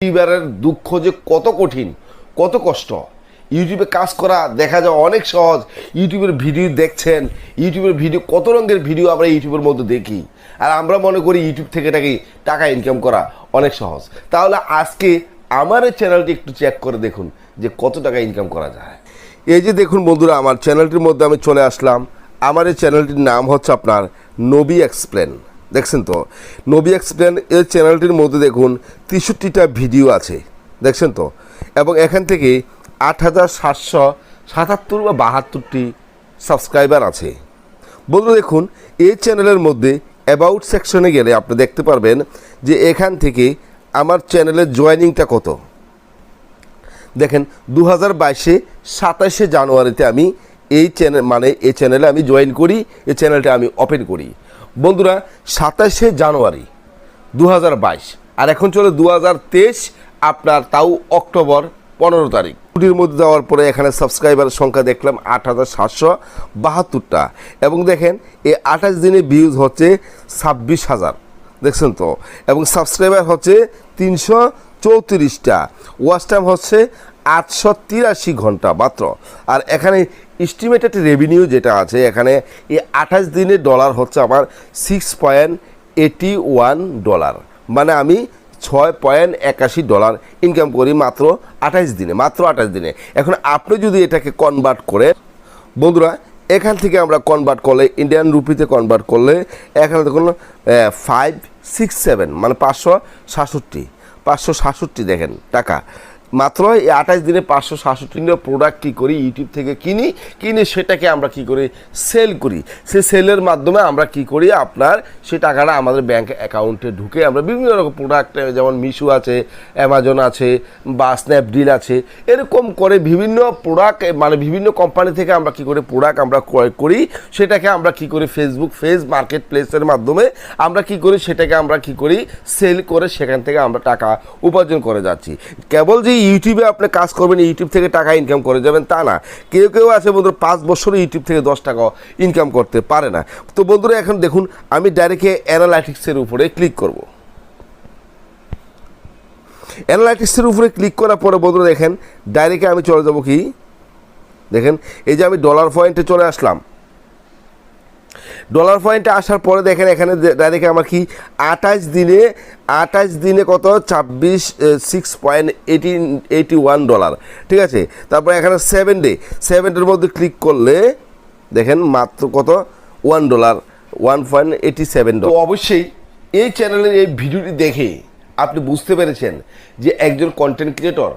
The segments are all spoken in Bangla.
ইউটিউবারের দুঃখ যে কত কঠিন, কত কষ্ট। ইউটিউবে কাজ করা দেখা যায় অনেক সহজ। ইউটিউবের ভিডিও দেখছেন, ইউটিউবের ভিডিও, কত রঙের ভিডিও আমরা ইউটিউবের মধ্যে দেখি। আর আমরা মনে করি ইউটিউব থেকে নাকি টাকা ইনকাম করা অনেক সহজ। তাহলে আজকে আমার চ্যানেলটি একটু চেক করে দেখুন যে কত টাকা ইনকাম করা যায়। এই যে দেখুন বন্ধুরা, আমার চ্যানেলটির মধ্যে আমি চলে আসলাম। আমার এই চ্যানেলটির নাম হচ্ছে আপনার নবী এক্সপ্লেন দেখছেন তো? নবী এক্সপ্লেন এই চ্যানেলটির মধ্যে দেখুন তেষট্টিটা ভিডিও আছে। দেখছেন তো? এবং এখান থেকে আট হাজার সাতশো সাতাত্তর বা বাহাত্তরটি সাবস্ক্রাইবার আছে। বন্ধু দেখুন, এই চ্যানেলের মধ্যে অ্যাবাউট সেকশনে গেলে আপনি দেখতে পারবেন যে এখান থেকে আমার চ্যানেলের জয়েনিংটা কত। দেখেন দু হাজার বাইশে সাতাশে জানুয়ারিতে আমি এই চ্যানেল মানে এই চ্যানেলে আমি জয়েন করি, এই চ্যানেলটা আমি ওপেন করি। বন্ধুরা, সাতাশে জানুয়ারি দু হাজার বাইশ, আর এখন চলে দু হাজার তেইশ, আপনার তাও অক্টোবর পনেরো তারিখ। ছুটির মধ্যে দেওয়ার পরে এখানে সাবস্ক্রাইবারের সংখ্যা দেখলাম আট হাজার সাতশো বাহাত্তরটা। এবং দেখেন, এই আঠাশ দিনে ভিউজ হচ্ছে ছাব্বিশ হাজার। দেখছেন তো? এবং সাবস্ক্রাইবার হচ্ছে তিনশো চৌত্রিশটা। ওয়াচ টাইম হচ্ছে আটশো তিরাশি ঘণ্টা মাত্র। আর এখানে এস্টিমেটেড রেভিনিউ যেটা আছে, এখানে এই আঠাশ দিনে ডলার হচ্ছে আমার six point eighty one dollar মানে আমি ছয় পয়েন্ট একাশি ডলার ইনকাম করি মাত্র আঠাশ দিনে, মাত্র আঠাশ দিনে। এখন আপনি যদি এটাকে কনভার্ট করে বন্ধুরা, এখান থেকে আমরা কনভার্ট করলে ইন্ডিয়ান রুপিতে কনভার্ট করলে, এখানে দেখুন ফাইভ সিক্স সেভেন মানে পাঁচশো সাতষট্টি পাঁচশো সাতষট্টি দেখেন টাকা। মাত্র এই আঠাশ দিনে পাঁচশো সাতষট্টি প্রোডাক্ট কী করি ইউটিউব থেকে কিনি, কিনে সেটাকে আমরা কি করি? সেল করি। সে সেলের মাধ্যমে আমরা কি করি? আপনার সে টাকাটা আমাদের ব্যাংক অ্যাকাউন্টে ঢুকে আমরা বিভিন্ন রকম প্রোডাক্ট যেমন মিশো আছে অ্যামাজন আছে, বা স্ন্যাপডিল আছে, এরকম করে বিভিন্ন প্রোডাক্ট মানে বিভিন্ন কোম্পানি থেকে আমরা কি করে প্রোডাক্ট আমরা ক্রয় করি, সেটাকে আমরা কি করি? ফেসবুক ফেস মার্কেট প্লেসের মাধ্যমে আমরা কি করি? সেটাকে আমরা কি করি? সেল করে সেখান থেকে আমরা টাকা উপার্জন করে যাচ্ছি। কেবল যে ইউটিউবে আপনি কাজ করবেন ইউটিউব থেকে টাকা ইনকাম করে যাবেন, তা না। কেউ কেউ আছে বন্ধুরা, পাঁচ বছরে ইউটিউব থেকে দশ টাকা ইনকাম করতে পারে না। তো বন্ধুরা, এখন দেখুন, আমি ডাইরেক্টে অ্যানালাইটিক্সের উপরে ক্লিক করব। অ্যানালাইটিক্সের উপরে ক্লিক করার পরে বন্ধুরা দেখেন ডাইরেক্টে আমি চলে যাব কি? দেখেন, এই যে আমি ডলার পয়েন্টে চলে আসলাম। ডলার পয়েন্টে আসার পরে দেখেন এখানে ডাইরেক্ট আমার কি আঠাশ দিনে আঠাশ দিনে কত? ছাব্বিশ six point eighteen eighty one dollar ঠিক আছে? তারপর এখানে সেভেন ডে সেভেন ডের মধ্যে ক্লিক করলে দেখেন মাত্র কত? One dollar one point eighty seven তো অবশ্যই এই চ্যানেলের এই ভিডিওটি দেখে আপনি বুঝতে পেরেছেন যে একজন কন্টেন্ট ক্রিয়েটর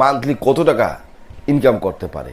মান্থলি কত টাকা ইনকাম করতে পারে।